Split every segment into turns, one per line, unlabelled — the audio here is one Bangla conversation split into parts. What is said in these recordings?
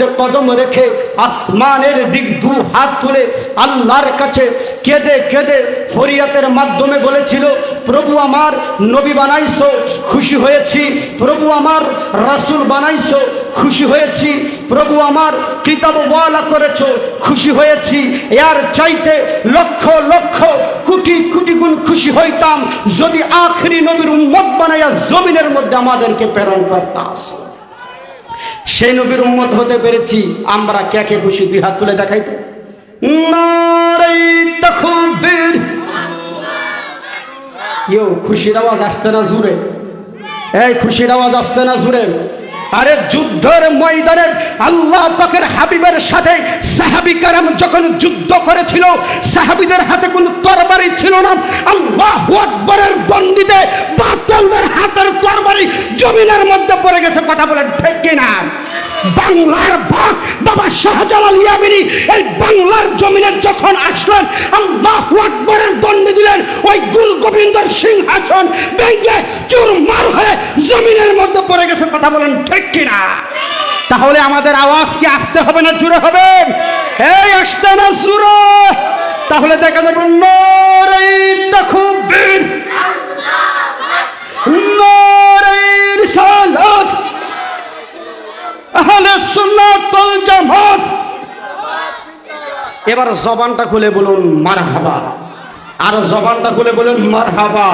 মধ্যে কদম রেখে আসমানের দিক দু হাত তুলে আল্লাহর কাছে কেঁদে কেঁদে ফরিয়াতের মাধ্যমে বলেছিল, প্রভু আমার নবী বানাইছো, খুশি হয়েছি। প্রভু আমার রাসূল বানাইছো, খুশি হয়েছি। প্রভু আমার কিতাব ওয়ালা করেছ, খুশি হয়েছি। এর চাইতে লক্ষ লক্ষ কোটি কোটি গুণ খুশি হইতাম যদি আখরি নবীর উম্মত বানাইয়া জমিনের মধ্যে আমাদেরকে প্রেরণ করতাম। সেই নবীর উম্মত হতে পেরেছি, আমরা কে খুশি? দুই হাত তুলে দেখাই তো নারাই কেউ খুশির আওয়াজ আসতে না জুড়ে? এই খুশির আওয়াজ আসতে না জুড়ে? আরে যুদ্ধের ময়দানে আল্লাহ পাকের হাবিবের সাথে সাহাবি কারাম যখন যুদ্ধ করেছিল, সাহাবিদের হাতে কোনো তরবারি ছিল না। আল্লাহ আকবরের বন্দিতে বাতলদের হাতের তরবারি জমিনের মধ্যে পড়ে গেছে কথা বলে ঠিক কিনা? বাংলার বাঘ বাবা শাহজালাল ইয়ামিনী এই বাংলার জমিনে যখন আসলেন, আল্লাহ আকবরের দণ্ডে দিলেন, ওই গুল গোবিন্দর সিংহাসন ভেঙে চুরমার হয়ে জমিনের মধ্যে পড়ে গেছে কথা বলেন, ঠিক কিনা? তাহলে আমাদের আওয়াজ কি আসতে হবে না জুড়ে হবে? এই আসতে না জুড়ে। তাহলে দেখা যাবে নরে তখবির এবার জবানটা খুলে বলুন, মারহাবা। আর জবানটা খুলে বলুন, মারহাবা।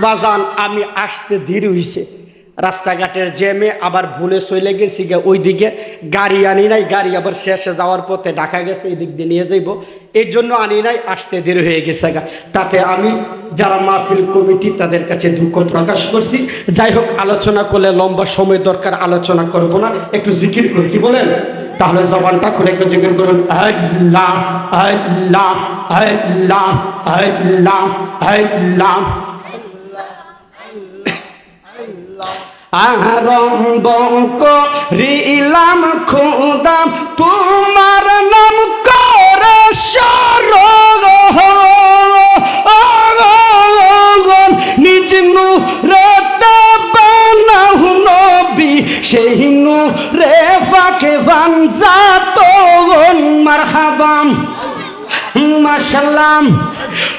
বাজান, আমি আসতে ধীর হইছে। রাস্তাঘাটের জ্যামে আবার ভুলে চলে গেছি গে ওই দিকে গাড়ি আনি নাই, গাড়ি আবার শেষে যাওয়ার পথে ঢাকা গেছে এই দিক দিয়ে নিয়ে যাইব। এই জন্য আনি নাই, আসতে দেরি হয়ে গেছে গা। তাতে আমি যারা মাহফিল কমিটি, তাদের কাছে দুঃখ প্রকাশ করছি। যাই হোক, আলোচনা করলে লম্বা সময় দরকার, আলোচনা করব না। একটু জিকির করি, কি বলেন? তাহলে জবানটা খুলে একটু জিকির করুন। আল্লাহ আল্লাহ আল্লাহ আল্লাহ আল্লাহ আরম্ভ করিলাম খুদাম তোমার নাম করে সরগন নিজ নুরতে বানাহু নবী সেই নুরে ফাঁকে ভানজা তগন মারহাবাম মাশাল্লাম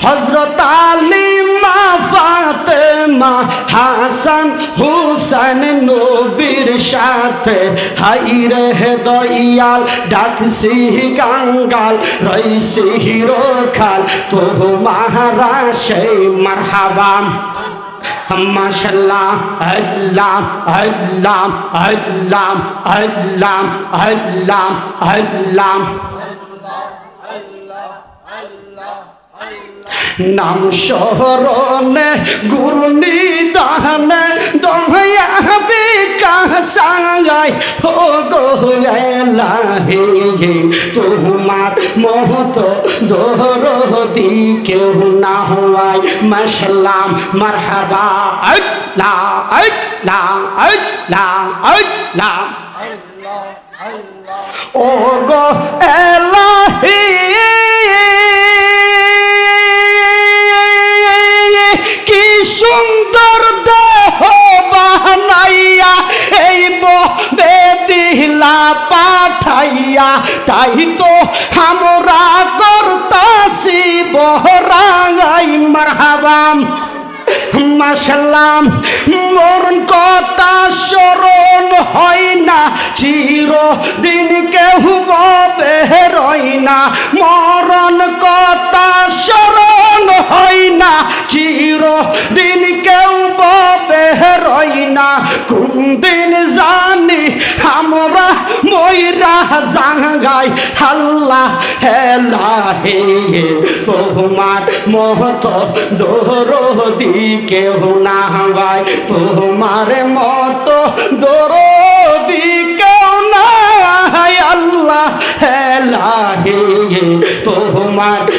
হজরত আলী মা ফাতেমা হাসান হুসেন নবীর সাথে হাই রে দয়াল ডাকসি গাঙ্গাল রইসি হিরোখাল তো মাহারা সেই মারহাবাম মাশাল্লাহ, আল্লাহ আল্লাহ আল্লাহ আল্লাহ আল্লাহ আল্লাহ। নাম শহরনে গুরু নিদানে দয়া বিকাশাই ও গো এলাহি তোমার মহত দরদি কেউ না হওয়াই মাসাল্লাম মারহাবা। আল্লাহ আল্লাহ আল্লাহ আল্লাহ ও গো এলাহি তাই তো আমরা করতাছি বহরাঙ্গাই মারহাবাম মাসাল্লাম মরণ কথা স্মরণ হয় না চির দিন কেউ ববে রই না। মরণ কথা স্মরণ হয় না চির দিন কেউ ববে রই না। কোন দিন জানি আমরা জাঙ্গাই আল্লাহ হেলা হে তোমার মহত দরদি কেউ না ভাই তোমার মত দরদি কেউ না আল্লাহ হেলা হে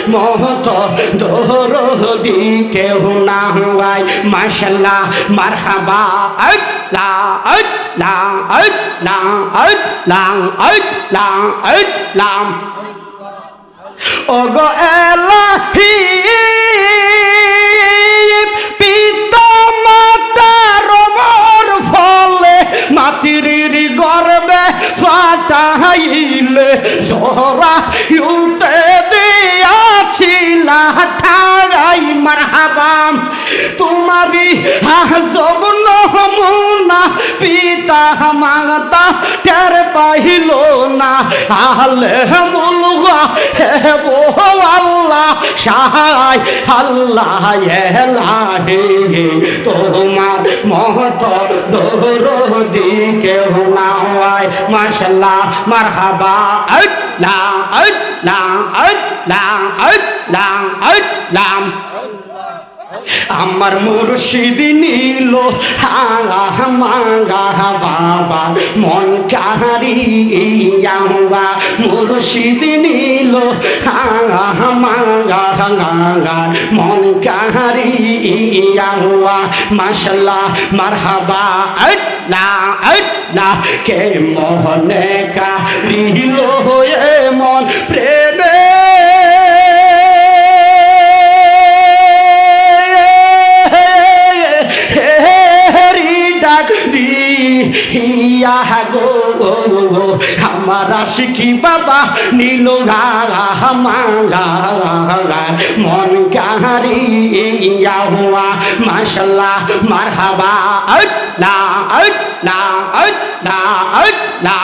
মহত দরদি কেউ না ভাই মাশাল্লাহ, মারহাবা আল্লাহ আল্লাহ আল্লাহ আল্লাহ আল্লাহ আল্লাহ ওগো এলাহি পিতা মাতার মোর ফলে মাতির গর্বে ফাটাইলে জোরা ঠাগাই মারহাবাম। তোমারি হাজব নমুনা, পিতা মাতা টের পাইল না। আহলে মুলগা হে বো আল্লাহ, সাহায় আল্লাহ এলাহে। তোমার মহত দরদি কেউ নাই মাশাল্লাহ, মারহাবা। আল্লাহ আল্লাহ আল্লাহ আল্লাহ আল্লাহ। আমার মুর্শিদ নীল মাঙ্গা বাবা, মন কাহারিয়া মুর্শিদ নীল মাঙ্গা গাঙ্গা মন কাহারিয়া মাশাল্লাহ, মারহাবা, আল্লাহ আল্লাহ, কে মোহনে কারিল গো আমার শিখি বাবা নীল মন কাহারিয়া হুয়া মাশাল্লাহ মারহাবা। না না না না।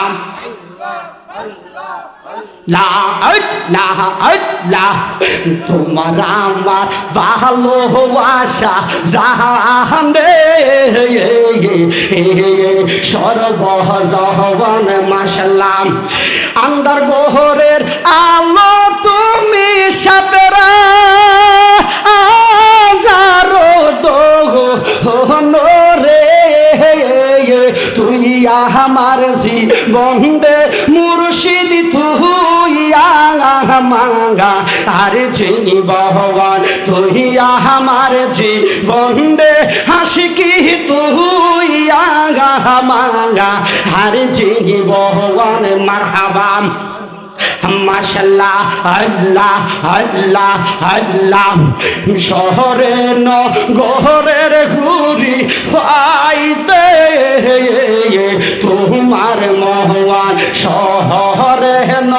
তোমার আমার ভালোবাসা জাহানে। সর্ব জহবন মাসাল্লাম আন্দার বহরের আলো মাঙ্গা আর জীবন তুই আমার জীবনে হাসি কি তুই মাঙ্গা আর মাশাল্লাহ, আল্লাহ আল্লাহ আল্লাহ। শহরে ঘুরি পাইতে তোমার মহান শহরে ন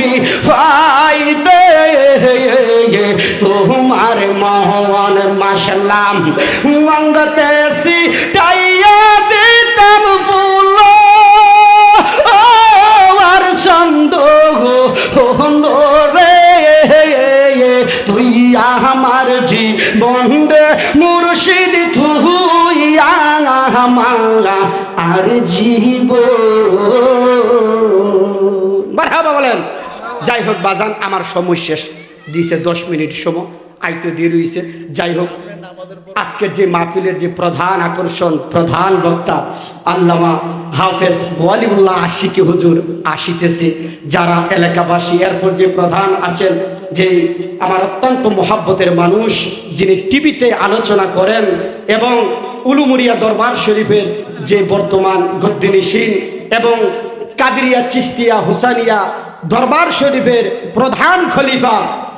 গহরের ঘুরি পাইতে তোমার মহান, মাশাল্লাহ। মঙ্গতে সি টাইয়া দিতাম বুলো আর ছন্দ রে। তুই আমার জীবন মুর্শিদ, তুই আমার আর যাই হোক বাজান, আমার সময় শেষ। দিয়েছে দশ মিনিট সময়, আইতে দিয়ে রয়েছে যাই হোক আজকের যে মাহফিলের যে প্রধান আকর্ষণ, প্রধান বক্তা, আল্লামা হাফেজ ওয়ালিউল্লাহ আশিকে হুজুর আসিতেছে, যারা এলাকাবাসী, এরপর যে প্রধান আছেন, যে আমার অত্যন্ত মহাব্বতের মানুষ, যিনি টিভিতে আলোচনা করেন এবং উলুমুরিয়া দরবার শরীফের যে বর্তমান গদ্দিনীশীন এবং কাদরিয়া চিস্তিয়া হুসানিয়া দরবার শরীফের প্রধান খলিফা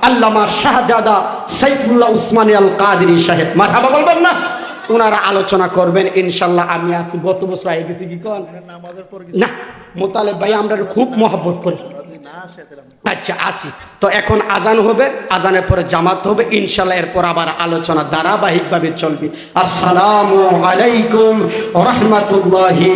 আল্লামা শাহজাদা সাইফুল্লাহ উসমানী আল কাদিনী সাহেব। মারহাবা বলবেন না? ওনারা আলোচনা করবেন ইনশাল্লাহ আমি আছি। গত বছর আগে গেছি কি কন? না, মোতালেব ভাই, আমরা খুব মহব্বত করি। আচ্ছা আসি। তো এখন আজান হবে, আজানের পরে জামাত হবে ইনশাল্লাহ এরপর আবার আলোচনা ধারাবাহিকভাবে চলবে। আসসালামু আলাইকুম রহমতুল্লাহি